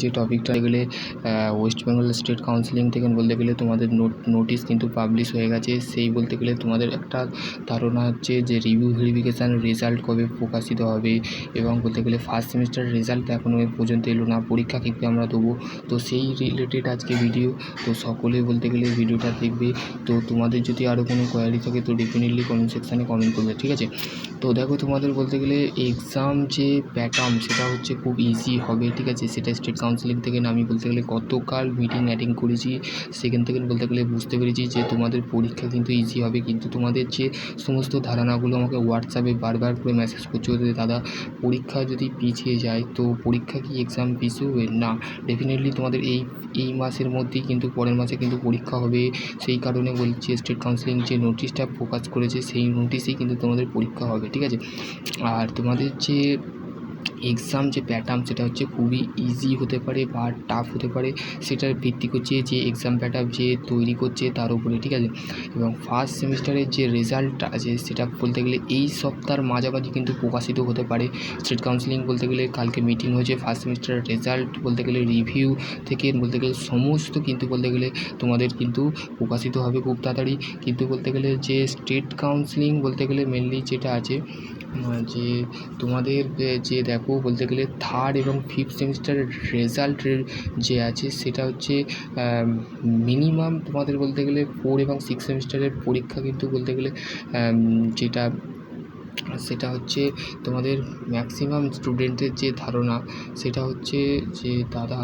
যে টপিকটা গেলে ওয়েস্ট বেঙ্গল স্টেট কাউন্সিলিং থেকে বলতে গেলে তোমাদের নোটিশ কিন্তু পাবলিশ হয়ে গেছে। সেই বলতে গেলে তোমাদের একটা ধারণা হচ্ছে যে রিভিউ ভেরিফিকেশান রেজাল্ট কবে প্রকাশিত হবে এবং বলতে গেলে ফার্স্ট সেমিস্টারের রেজাল্ট এখনও পর্যন্ত এলো না, পরীক্ষা কীভাবে আমরা দেবো? তো সেই রিলেটেড আজকে ভিডিও তো সকলে বলতে গেলে ভিডিওটা দেখবে। তো তোমাদের যদি আরও কোনো কোয়ারি থাকে তো ডেফিনেটলি কমেন্ট সেকশানে কমেন্ট করবে, ঠিক আছে? তো দেখো তোমাদের বলতে গেলে এক্সাম যে প্যাটার্ন সেটা হচ্ছে খুব ইজি হবে, ঠিক আছে? সেটা স্টেট কাউন্সিলিং থেকে আমি বলতে গেলে গতকাল মিটিং অ্যাটেন্ড করেছি। সেখান থেকে বলতে গেলে বুঝতে পেরেছি যে তোমাদের পরীক্ষা কিন্তু ইজি হবে, কিন্তু তোমাদের যে সমস্ত ধারণাগুলো আমাকে হোয়াটসঅ্যাপে বারবার করে মেসেজ করছ যে, দাদা, পরীক্ষা যদি পিছিয়ে যায়, তো পরীক্ষা কি এক্সাম পিছিয়ে না ডেফিনেটলি তোমাদের এই এই মাসের মধ্যেই কিন্তু, পরের মাসে কিন্তু পরীক্ষা হবে। সেই কারণে বলছি স্টেট কাউন্সিলিং যে নোটিশটা প্রকাশ করেছে, সেই নোটিশেই কিন্তু তোমাদের পরীক্ষা হবে, ঠিক আছে? আর তোমাদের যে এক্সাম যে প্যাটার্ন সেটা হচ্ছে খুবই ইজি হতে পারে বা টাফ হতে পারে, সেটার ভিত্তি করছে যে এক্সাম প্যাটার্ন যে তৈরি করছে তার উপরে, ঠিক আছে? এবং ফার্স্ট সেমিস্টারের যে রেজাল্টটা আছে সেটা বলতে গেলে এই সপ্তাহের মাঝামাঝি কিন্তু প্রকাশিত হতে পারে। স্টেট কাউন্সিলিং বলতে গেলে কালকে মিটিং হয়েছে ফার্স্ট সেমিস্টারের রেজাল্ট বলতে গেলে রিভিউ থেকে বলতে গেলে সমস্ত কিন্তু বলতে গেলে তোমাদের কিন্তু প্রকাশিত হবে খুব তাড়াতাড়ি। কিন্তু বলতে গেলে যে স্টেট কাউন্সিলিং বলতে গেলে মেনলি যেটা আছে যে তোমাদের যে দেখো বলতে গেলে থার্ড এবং ফিফথ সেমিস্টার রেজাল্টের যে আছে, সেটা হচ্ছে মিনিমাম তোমাদের বলতে গেলে ফোর এবং সিক্স সেমিস্টারের পরীক্ষা কিন্তু বলতে গেলে যেটা সেটা হচ্ছে তোমাদের ম্যাক্সিমাম স্টুডেন্টের যে ধারণা, সেটা হচ্ছে যে দাদা,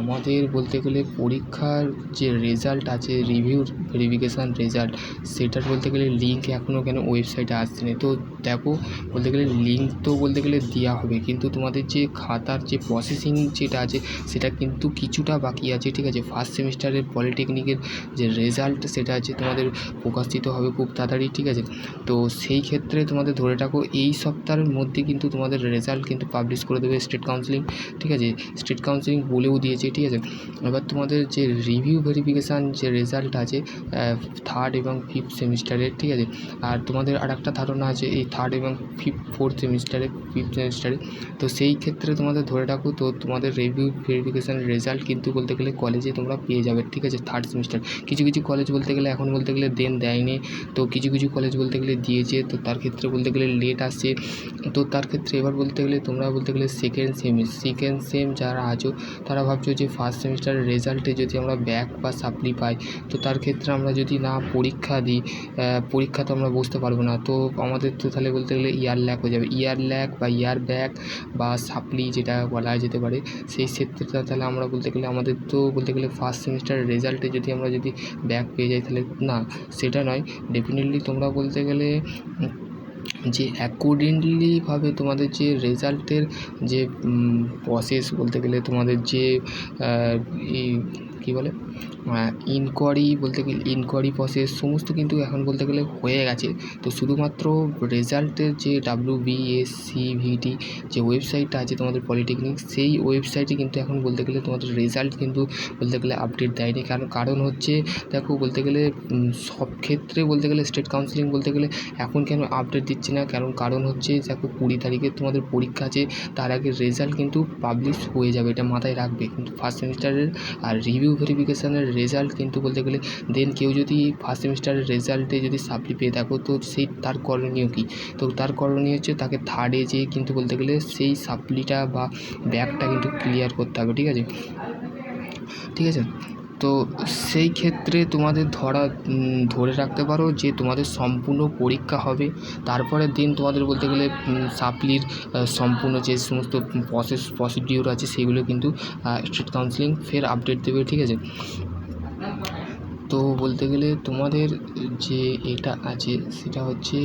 আমাদের বলতে গেলে পরীক্ষার যে রেজাল্ট আছে রিভিউ ভেরিফিকেশান রেজাল্ট সেটার বলতে গেলে লিঙ্ক এখনও কেন ওয়েবসাইটে আসছে না? তো দেখো, বলতে গেলে লিঙ্ক তো বলতে গেলে দেওয়া হবে, কিন্তু তোমাদের যে খাতার যে প্রসেসিং যেটা আছে, সেটা কিন্তু কিছুটা বাকি আছে, ঠিক আছে? ফার্স্ট সেমিস্টারের পলিটেকনিকের যে রেজাল্ট সেটা আছে তোমাদের প্রকাশিত হবে খুব তাড়াতাড়ি, ঠিক আছে? তো সেই ক্ষেত্রে তোমাদের ধরে রাখো। এই সপ্তাহের মধ্যে কিন্তু তোমাদের রেজাল্ট কিন্তু পাবলিশ করে দেবে স্টেট কাউন্সিলিং ঠিক আছে? স্টেট কাউন্সিলিং বলেও দিয়েছে, ঠিক আছে? এবার তোমাদের যে রিভিউ ভেরিফিকেশান যে রেজাল্ট আছে থার্ড এবং ফিফথ সেমিস্টারের ঠিক আছে? আর তোমাদের আর একটা ধারণা আছে, এই থার্ড এবং ফিফথ ফোর্থ সেমিস্টারে ফিফথ সেমিস্টারে তো সেই ক্ষেত্রে তোমাদের ধরে রাখো, তো তোমাদের রিভিউ ভেরিফিকেশান রেজাল্ট কিন্তু বলতে গেলে কলেজে তোমরা পেয়ে যাবে, ঠিক আছে? থার্ড সেমিস্টার কিছু কিছু কলেজ বলতে গেলে এখন বলতে গেলে দেন দেয়নি। তো কিছু কিছু কলেজ বলতে গেলে দিয়েছে, তো তার ক্ষেত্রে বলতে গেলে লেট আসছে। তো তার ক্ষেত্রে এবার বলতে গেলে তোমরা বলতে গেলে সেকেন্ড সেম সেকেন্ড সেম যারা আছো, তারা ভাবছ যে ফার্স্ট সেমিস্টারের রেজাল্টে যদি আমরা ব্যাক বা সাপ্লি পাই, তো তার ক্ষেত্রে আমরা যদি না পরীক্ষা দিই পরীক্ষা তো আমরা বসতে পারব না। তো আমাদের তো তাহলে বলতে গেলে ইয়ার ল্যাক হয়ে যাবে। ইয়ার ল্যাক বা ইয়ার ব্যাক বা সাপ্লি যেটা বলা যেতে পারে, সেই ক্ষেত্রে তাহলে আমরা বলতে গেলে আমাদের তো বলতে গেলে ফার্স্ট সেমিস্টারের রেজাল্টে যদি আমরা যদি ব্যাক পেয়ে যাই তাহলে না, সেটা নয়। ডেফিনেটলি তোমরা বলতে গেলে যে অ্যাকর্ডিংলিভাবে তোমাদের যে রেজাল্টের যে প্রসেস বলতে গেলে তোমাদের যে ই কী বলে? ইনকোয়ারি বলতে গেলে ইনকোয়ারি প্রসেস সমস্ত কিন্তু এখন বলতে গেলে হয়ে গেছে। তো শুধুমাত্র রেজাল্টের যে ডাব্লিউ বিএসসিভিটি যে ওয়েবসাইটটা আছে তোমাদের পলিটেকনিক সেই ওয়েবসাইটে কিন্তু এখন বলতে গেলে তোমাদের রেজাল্ট কিন্তু বলতে গেলে আপডেট দেয়নি। কারণ কারণ হচ্ছে দেখো বলতে গেলে সব ক্ষেত্রে বলতে গেলে স্টেট কাউন্সিলিং বলতে গেলে এখন কেন আপডেট দিচ্ছে না? কারণ কারণ হচ্ছে দেখো কুড়ি তারিখে তোমাদের পরীক্ষা আছে, তার আগে রেজাল্ট কিন্তু পাবলিশ হয়ে যাবে, এটা মাথায় রাখবে। কিন্তু ফার্স্ট সেমিস্টারের আর রিভিউ ভেরিফিকেশানের রেজাল্ট কিন্তু বলতে গেলে দেন কেউ যদি ফার্স্ট সেমিস্টারের রেজাল্টে যদি সাপ্লি পেয়ে থাকো, তো সেই তার করণীয় কী? তো তার করণীয় হচ্ছে তাকে থার্ডে যেয়ে কিন্তু বলতে গেলে সেই সাপ্লিটা বা ব্যাগটা কিন্তু ক্লিয়ার করতে হবে, ঠিক আছে? ঠিক আছে? তো সেই ক্ষেত্রে তোমাদের ধরা ধরে রাখতে পারো যে তোমাদের সম্পূর্ণ পরীক্ষা হবে, তারপরের দিন তোমাদের বলতে গেলে সাপ্লির সম্পূর্ণ যে সমস্ত প্রসেস প্রসিডিওর আছে, সেগুলো কিন্তু স্টেট কাউন্সিলিং ফের আপডেট দেবে, ঠিক আছে? তো বলতে গেলে তোমাদের যে এটা আছে, সেটা হচ্ছে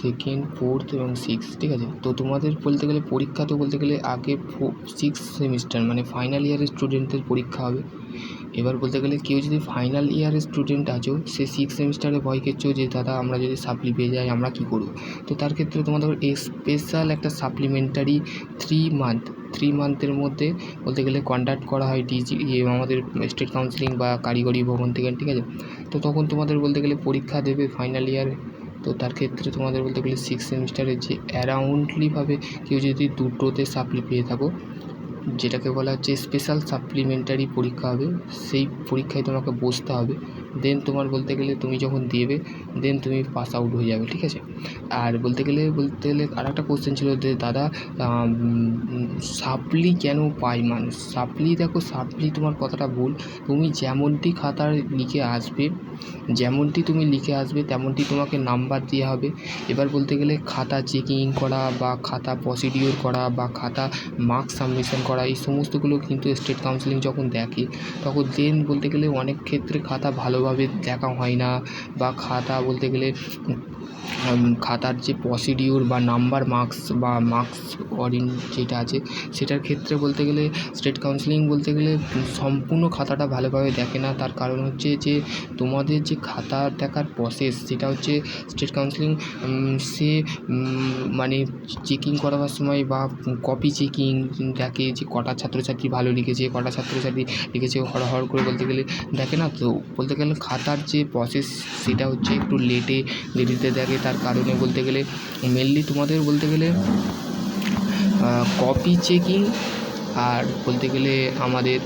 সেকেন্ড ফোর্থ এবং সিক্স ঠিক আছে? তো তোমাদের বলতে গেলে পরীক্ষা তো বলতে গেলে আগে সিক্স সেমিস্টার মানে ফাইনাল ইয়ারের স্টুডেন্টদের পরীক্ষা হবে। এবার বলতে গেলে কেউ যদি ফাইনাল ইয়ারের স্টুডেন্ট আছো, সে সিক্স সেমিস্টারে ভয় খেয়েছো যে, দাদা, আমরা যদি সাপ্লি পেয়ে যাই, আমরা কী করব? তো তার ক্ষেত্রে তোমাদের স্পেশাল একটা সাপ্লিমেন্টারি থ্রি মান্থ থ্রি মান্থের মধ্যে বলতে গেলে কন্ডাক্ট করা হয় ডিজি ইয়ে আমাদের স্টেট কাউন্সিলিং বা কারিগরি ভবন থেকে, ঠিক আছে? তো তখন তোমাদের বলতে গেলে পরীক্ষা দেবে ফাইনাল ইয়ার তো তার ক্ষেত্রে তোমাদের বলতে গেলে সিক্স সেমিস্টারে যে অ্যারাউন্ডলিভাবে কেউ যদি দুটোতে সাপ্লি পেয়ে থাকো যেটাকে বলা হচ্ছে স্পেশাল সাপ্লিমেন্টারি পরীক্ষা হবে। সেই পরীক্ষায় তোমাকে বসতে হবে। দেন তোমার বলতে গেলে তুমি যখন দেবে দেন তুমি পাস আউট হয়ে যাবে, ঠিক আছে? আর বলতে গেলে বলতে গেলে আর একটা কোশ্চেন ছিল যে, দাদা সাপ্লি কেন পায় মানুষ? সাপ্লি, দেখো, সাপ্লি তোমার কথাটা ভুল। তুমি যেমনটি খাতার লিখে আসবে, যেমনটি তুমি লিখে আসবে, তেমনটি তোমাকে নাম্বার দেওয়া হবে। এবার বলতে গেলে খাতা চেকিং করা বা খাতা প্রসিডিওর করা বা খাতা মার্কস সাবমিশন করা, এই সমস্তগুলো কিন্তু স্টেট কাউন্সিলিং যখন দেখে, তখন দেন বলতে গেলে অনেক ক্ষেত্রে খাতা ভালোভাবে দেখা হয় না বা খাতা বলতে গেলে খাতার যে প্রসিডিওর বা নাম্বার মার্কস বা মার্কস অরিন যেটা আছে, সেটার ক্ষেত্রে বলতে গেলে স্টেট কাউন্সিলিং বলতে গেলে, সম্পূর্ণ খাতাটা ভালোভাবে দেখে না। তার কারণ হচ্ছে যে, তোমাদের যে খাতা দেখার প্রসেস সেটা হচ্ছে স্টেট কাউন্সিলিং সে মানে চেকিং করাবার সময় বা কপি চেকিং দেখে যে কটা ছাত্রছাত্রী ভালো লিখেছে, কটা ছাত্রছাত্রী লিখেছে হড়হড় করে বলতে গেলে দেখে না? তো বলতে গেলে খাতার যে প্রসেস সেটা হচ্ছে একটু লেটে দেরিতে দেখে, তার কারণে বলতে গেলে মেনলি তোমাদের বলতে গেলে কপি চেকিং আর বলতে গেলে আমাদের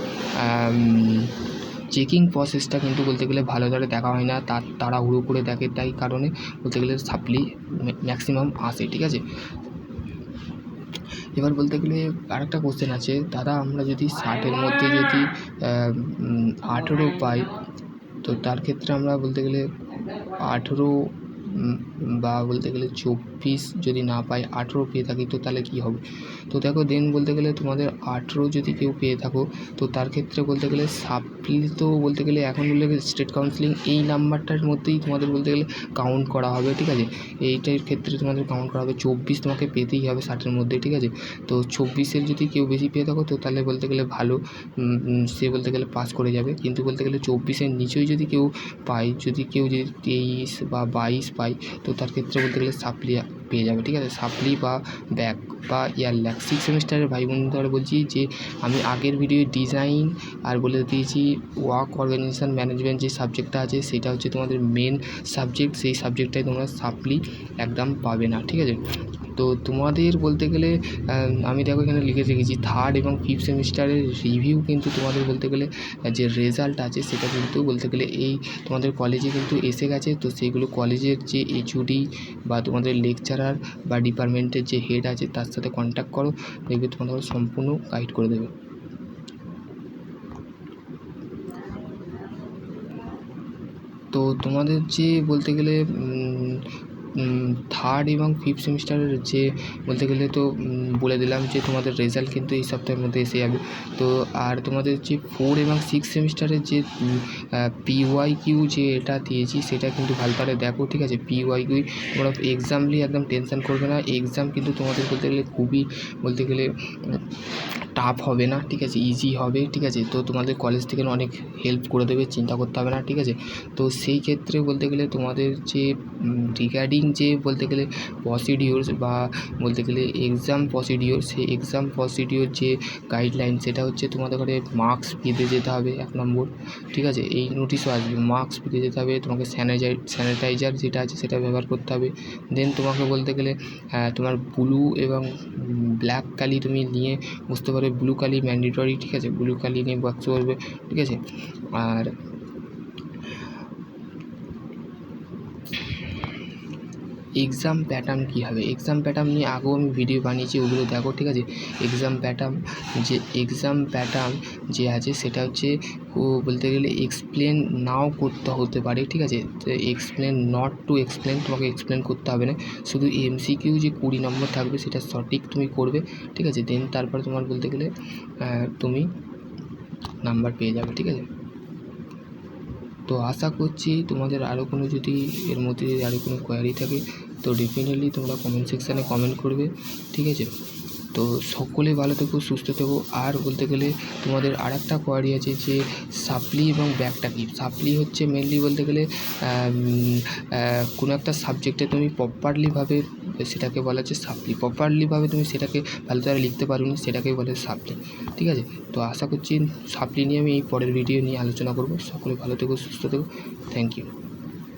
চেকিং প্রসেসটা কিন্তু বলতে গেলে ভালো করে দেখা হয় না। তার তাড়াহুড়ো করে দেখে, তাই কারণে বলতে গেলে সাপ্লি ম্যাক্সিমাম আসে, ঠিক আছে? এবার বলতে গেলে আরেকটা কোশ্চেন আছে। দাদা, আমরা যদি ষাটের মধ্যে যদি আঠেরো পাই, তো তার ক্ষেত্রে আমরা বলতে গেলে আঠেরো বা বলতে গেলে চব্বিশ যদি না পাই, আঠেরো পেয়ে থাকি, তো তাহলে কী হবে? তো দেখো দেন বলতে গেলে তোমাদের আঠেরো যদি কেউ পেয়ে থাকো, তো তার ক্ষেত্রে বলতে গেলে সাপ্লি তো বলতে গেলে এখন বলতে গেলে স্টেট কাউন্সিলিং এই নাম্বারটার মধ্যেই তোমাদের বলতে গেলে কাউন্ট করা হবে, ঠিক আছে? এইটার ক্ষেত্রে তোমাদের কাউন্ট করা হবে, চব্বিশ তোমাকে পেতেই হবে ষাটের মধ্যে, ঠিক আছে? তো চব্বিশের যদি কেউ বেশি পেয়ে থাকো, তো তাহলে বলতে গেলে ভালো সে বলতে গেলে পাস করে যাবে। কিন্তু বলতে গেলে চব্বিশের নিচেই যদি কেউ পায়, যদি কেউ যদি তেইশ বা বাইশ পায়, তো তার ক্ষেত্রে বলতে গেলে সাপ্লি পেয়ে যাবে, ঠিক আছে? সাপ্লি বা ব্যাক বা ইয়ারল্যাক সিক্স সেমিস্টারের ভাই বোনদের বলছি যে, আমি আগের ভিডিও ডিজাইন আর বলে দিয়েছি ওয়ার্ক অর্গানাইজেশান ম্যানেজমেন্ট যে সাবজেক্টটা আছে, সেটা হচ্ছে তোমাদের মেন সাবজেক্ট সেই সাবজেক্টটাই তোমরা সাপ্লি একদম পাবে না, ঠিক আছে? তো তোমাদের বলতে গেলে আমি দেখো এখানে লিখে রেখেছি থার্ড এবং ফিফথ সেমিস্টারের রিভিউ কিন্তু তোমাদের বলতে গেলে যে রেজাল্ট আছে সেটা কিন্তু বলতে গেলে এই তোমাদের কলেজে কিন্তু এসে গেছে। তো সেইগুলো কলেজের যে এইচওডি বা তোমাদের লেকচারার বা ডিপার্টমেন্টের যে হেড আছে তার সাথে কন্ট্যাক্ট করো, দেখবে তোমাদের সম্পূর্ণ গাইড করে দেবে। তো তোমাদের যে বলতে গেলে থার্ড এবং ফিফথ সেমিস্টারের যে বলতে গেলে তো বলে দিলাম যে তোমাদের রেজাল্ট কিন্তু এই সপ্তাহের মধ্যে এসে যাবে। তো আর তোমাদের যে ফোর এবং সিক্স সেমিস্টারের যে পিওয়াই কিউ যে এটা দিয়েছি, সেটা কিন্তু ভালো করে দেখো, ঠিক আছে? পিওয়াই কিউ তোমরা এক্সাম নিয়ে একদম টেনশন করবে না। এক্সাম কিন্তু তোমাদের বলতে গেলে খুবই, বলতে গেলে টাফ হবে না, ঠিক আছে? ইজি হবে, ঠিক আছে? তো তোমাদের কলেজ থেকে অনেক হেল্প করে দেবে, চিন্তা করতে হবে না, ঠিক আছে? তো সেই ক্ষেত্রে বলতে গেলে তোমাদের যে রিগার্ডিং যে বলতে গেলে প্রসিডিওরস বা বলতে গেলে এক্সাম প্রসিডিওর সেই এক্সাম প্রসিডিওর যে গাইডলাইন সেটা হচ্ছে তোমাদের ঘরে মাস্ক পেতে যেতে হবে, এক নম্বর। ঠিক আছে? এই নোটিশও আসবে মাস্ক পেতে যেতে হবে, তোমাকে স্যানিটাই স্যানিটাইজার যেটা আছে সেটা ব্যবহার করতে হবে। দেন তোমাকে বলতে গেলে তোমার ব্লু এবং ব্ল্যাক কালি তুমি নিয়ে বুঝতে পারবে ব্লু কালি ম্যান্ডেটরি ঠিক আছে? ব্লু কালি নিয়ে বাক্স করবে ঠিক আছে? আর এক্সাম প্যাটার্ন কী হবে? এক্সাম প্যাটার্ন নিয়ে আগেও আমি ভিডিও বানিয়েছি, ওগুলো দেখো, ঠিক আছে? এক্সাম প্যাটার্ন যে এক্সাম প্যাটার্ন যে আছে, সেটা হচ্ছে বলতে গেলে এক্সপ্লেন নাও করতে হতে পারে, ঠিক আছে? এক্সপ্লেন নট টু এক্সপ্লেন তোমাকে এক্সপ্লেন করতে হবে না। শুধু এমসিকিউ যে কুড়ি নম্বর থাকবে, সেটা সঠিক তুমি করবে, ঠিক আছে? দেন তারপরে তোমার বলতে গেলে তুমি নাম্বার পেয়ে যাবে, ঠিক আছে? তো আশা করছি তোমাদের আরও কোনো যদি এর মধ্যে যদি আরও কোনো কোয়ারি থাকে, তো ডেফিনেটলি তোমরা কমেন্ট সেকশানে কমেন্ট করবে, ঠিক আছে? তো সকলে ভালো থেকো, সুস্থ থেকো। আর বলতে গেলে তোমাদের আর একটা কোয়ারি আছে যে সাপ্লি এবং ব্যাকটা কি? সাপ্লি হচ্ছে মেনলি বলতে গেলে কোনো একটা সাবজেক্টে তুমি প্রপারলিভাবে সেটাকে বলা হচ্ছে সাপ্লি প্রপারলিভাবে তুমি সেটাকে ভালো করে লিখতে পারোনি সেটাকেই বলে সাপ্লি ঠিক আছে? তো আশা করছি সাপ্লি নিয়ে আমি এই পরের ভিডিও নিয়ে আলোচনা করব। সকলে ভালো থেকো, সুস্থ থেকো। Thank you